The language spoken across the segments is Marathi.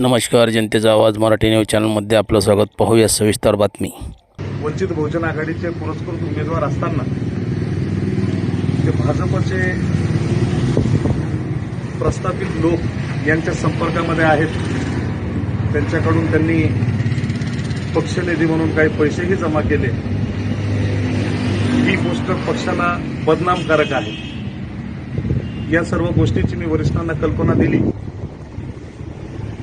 नमस्कार जनतेचा आवाज मराठी न्यूज चॅनलमध्ये आपलं स्वागत. पाहूया सविस्तर बातमी. वंचित बहुजन आघाडीचे पुरस्कृत उमेदवार असताना ते भाजपचे प्रस्थापित लोक यांच्या संपर्कामध्ये आहेत. त्यांच्याकडून त्यांनी पक्षनिधी म्हणून काही पैसेही जमा केले. ही गोष्ट पक्षाला बदनामकारक आहे. या सर्व गोष्टीची मी वरिष्ठांना कल्पना दिली.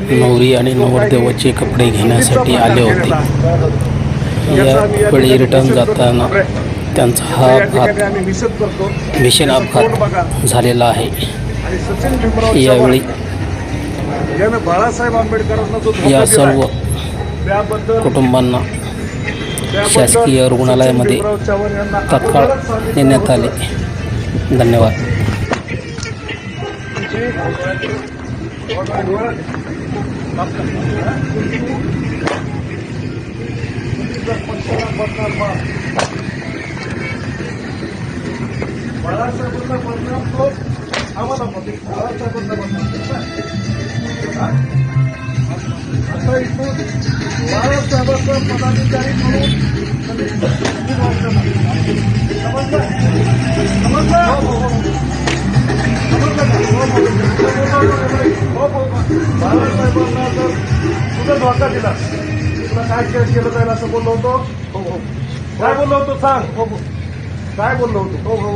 नवरी आणि नवरदेवाचे कपडे घेण्यासाठी आले होते. यावेळी रिटर्न जाताना त्यांचा हा अपघात भीषण अपघात झालेला आहे. यावेळी बाळासाहेब आंबेडकर या सर्व कुटुंबांना शासकीय रुग्णालयामध्ये तत्काळ तात्काळ नेण्यात आले. धन्यवाद. बाळासाहेबांना बदनाम तो आम्हाला मध्ये बाळासाहेबांना बदनाम हा? आता इथून बाळासाहेबांचा पदाधिकारी म्हणून बाळासाहेबांना तर तुझा धोका दिला तुला काय केस केलं जाईल असं बोललो होतो हो हो काय बोललो होतो सांग हो हो काय बोललो होतो हो हो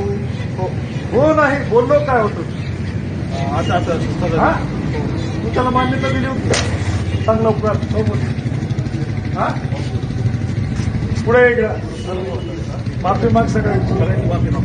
हो हो नाही बोललो काय होतो आता असं हा तू त्याला मान्यता दिली होती सांग लवकर हो बोल हा पुढे ये इकडं. माफी माग सगळ्यांची माफी माग